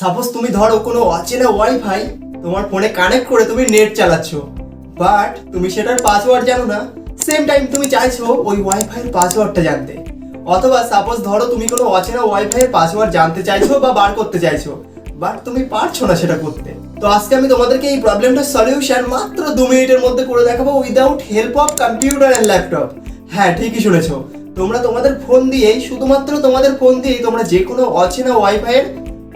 Suppose তুমি ধরো কোনো অচেনা ওয়াইফাই তোমার ফোনে কানেক্ট করে তুমি নেট চালাচ্ছ বাট তুমি সেটার পাসওয়ার্ড জানো না সেম টাইম তুমি চাইছো ওই ওয়াইফাইয়ের পাসওয়ার্ডটা জানতে। অথবা সাপোজ ধরো তুমি কোনো অচেনা ওয়াইফাইয়ের পাসওয়ার্ড জানতে চাইছো বা বার করতে চাইছো বাট তুমি পারছ না সেটা করতে। তো আজকে আমি তোমাদেরকে এই প্রবলেমটার সলিউশন মাত্র দু মিনিটের মধ্যে করে দেখাবো without help of computer and laptop হ্যাঁ ঠিকই শুনেছো। তোমরা তোমাদের ফোন দিয়েই, শুধুমাত্র তোমাদের ফোন দিয়েই তোমরা যে কোনো অচেনা ওয়াইফাইয়ের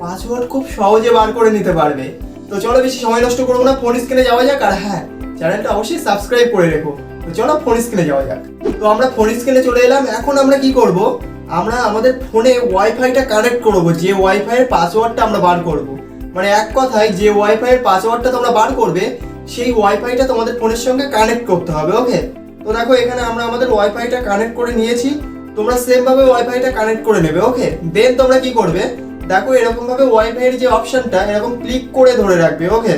পাসওয়ার্ড খুব সহজে বার করে নিতে পারবে। তো চলো বেশি সময় নষ্ট করব না ফোন স্ক্রিনে যাওয়া যাক আর হ্যাঁ চ্যানেলটা অবশ্যই সাবস্ক্রাইব করে রেখো। তো চলো ফোন স্ক্রিনে যাওয়া যাক। তো আমরা ফোন স্ক্রিনে চলে এলাম, এখন আমরা কি করব? আমরা আমাদের ফোনে ওয়াইফাইটা কানেক্ট করব, যে ওয়াইফাইয়ের পাসওয়ার্ডটা আমরা বার করব। মানে এক কথায়, যে ওয়াইফাইয়ের পাসওয়ার্ডটা তোমরা বার করবে, সেই ওয়াইফাইটা তোমাদের ফোনের সঙ্গে কানেক্ট করতে হবে ওকে তো দেখো, এখানে আমরা আমাদের ওয়াইফাইটা কানেক্ট করে নিয়েছি। তোমরা সেম ভাবে ওয়াইফাইটা কানেক্ট করে নেবে ওকে দেন তোমরা কি করবে? দেখো এরকম ভাবে ওয়াইফাইয়ের যে অপশনটা এরকম ক্লিক করে ধরে রাখবে ওকে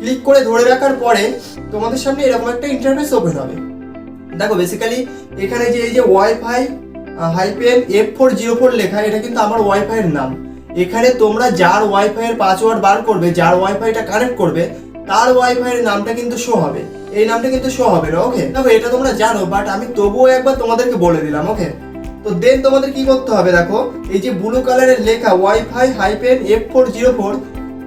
ক্লিক করে ধরে রাখার পরে তোমাদের সামনে এরকম একটা ইন্টারফেস ওপেন হবে। দেখো বেসিক্যালি এখানে যে, এই যে WiFi hyphen F four zero four লেখা, এটা কিন্তু আমার ওয়াইফাইয়ের নাম। এখানে তোমরা যার ওয়াইফাইয়ের পাসওয়ার্ড বার করবে, যার ওয়াইফাইটা কানেক্ট করবে, তার ওয়াইফাইয়ের নামটা কিন্তু শো হবে। এই নামটা কিন্তু শো হবে না ওকে দেখো, এটা তোমরা জানো বাট আমি তবুও একবার তোমাদেরকে বলে দিলাম ওকে তো দেন তোমাদের কি করতে হবে দেখো, এই যে ব্লু কালারের লেখা WiFi hyphen F four zero four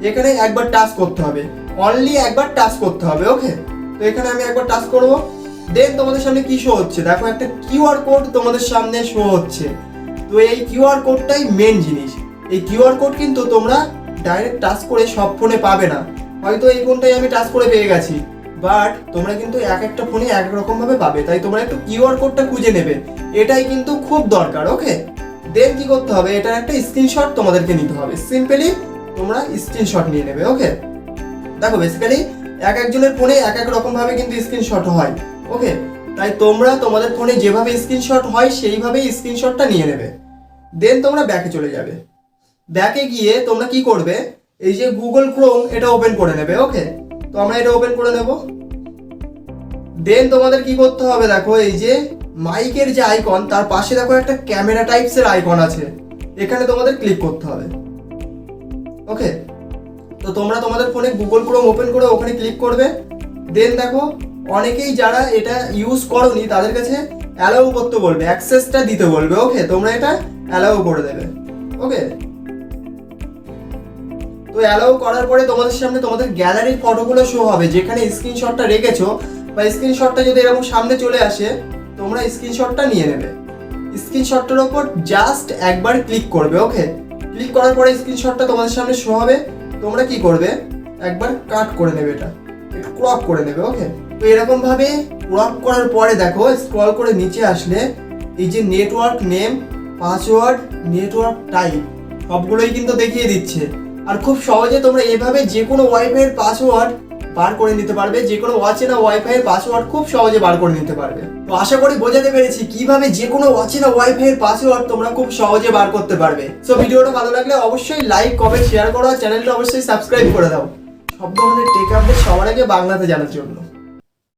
এখানে একবার টাচ করতে হবে। অনলি একবার টাচ করতে হবে ওকে তো এখানে আমি একবার টাচ করব। দেন তোমাদের সামনে কি শো হচ্ছে? দেখো একটা কিউআর কোড তোমাদের সামনে শো হচ্ছে। তো এই কিউআর কোডটাই মেন জিনিস। এই কিউআর কোড কিন্তু তোমরা ডাইরেক্ট টাচ করে সব ফোনে পাবে না। হয়তো এই ফোনটাই আমি টাচ করে পেয়ে গেছি। বাট তোমরা কিন্তু এক একটা ফোনে এক রকম ভাবে পাবে, তাই তোমরা একটু কিউআর কোডটা খুঁজে নেবে। এটাই কিন্তু খুব দরকার ওকে দেন কি করতে হবে? এটার একটা স্ক্রিনশট তোমাদেরকে নিতে হবে। সিম্পলি তোমরা স্ক্রিনশট নিয়ে নেবে ওকে দেখো বেসিক্যালি এক একজনের ফোনে এক এক রকম ভাবে কিন্তু স্ক্রিনশট হয় ওকে তাই তোমরা তোমাদের ফোনে যেভাবে স্ক্রিনশট হয়, সেইভাবেই স্ক্রিনশটটা নিয়ে নেবে। দেন তোমরা ব্যাকে চলে যাবে। ব্যাকে গিয়ে তোমরা কি করবে? এই যে গুগল ক্রোম এটা ওপেন করে নেবে ওকে তো আমরা এটা ওপেন করে নেব দেন তোমাদের কি করতে হবে দেখো, এই যে মাইকের যে আইকন তার পাশে দেখো একটা ক্যামেরা টাইপসের আইকন আছে। এখানে তোমাদের ক্লিক করতে হবে। ওকে তো তোমরা তোমাদের ফোনে গুগল ক্রোম ওপেন করে ওখানে ক্লিক করবে। দেন দেখো, অনেকেই যারা এটা ইউজ করনি, তাদের কাছে অ্যালাউ করতে বলবে অ্যাক্সেসটা দিতে বলবে। ওকে তোমরা এটা অ্যালাউ করে দেবে। ওকে তো অ্যালাউ করার পরে তোমাদের সামনে তোমাদের গ্যালারির ফটোগুলো শো হবে, যেখানে স্ক্রিনশটটা রেখেছো, বা স্ক্রিনশটটা যদি এরকম সামনে চলে আসে, তোমরা স্ক্রিনশটটা নিয়ে নেবে। স্ক্রিনশটটার ওপর জাস্ট একবার ক্লিক করবে ওকে ক্লিক করার পরে স্ক্রিনশটটা তোমাদের সামনে শো হবে, তোমরা কি করবে? একবার কাট করে নেবে এটা ক্রপ করে নেবে ওকে তো এরকম ভাবে ক্রপ করার পরে দেখো স্ক্রল করে নিচে আসলে এই যে network name password network type সবগুলোই কিন্তু দেখিয়ে দিচ্ছে। আর খুব সহজে তোমরা এভাবে যে কোনো ওয়াইফাইয়ের পাসওয়ার্ড বার করে নিতে পারবে। যে কোনো অচেনা এর পাসওয়ার্ড খুব সহজে বার করে নিতে পারবে। তো আশা করি বোঝাতে পেরেছি কীভাবে যে কোনো অচেনা ওয়াইফাইয়ের পাসওয়ার্ড তোমরা খুব সহজে বার করতে পারবে। সো ভিডিওটা ভালো লাগলে অবশ্যই লাইক কমেন্ট শেয়ার করো আর চ্যানেলটা অবশ্যই সাবস্ক্রাইব করে দাও। সব ধরনের টেক আপডেট সবার আগে বাংলাতে জানার জন্য।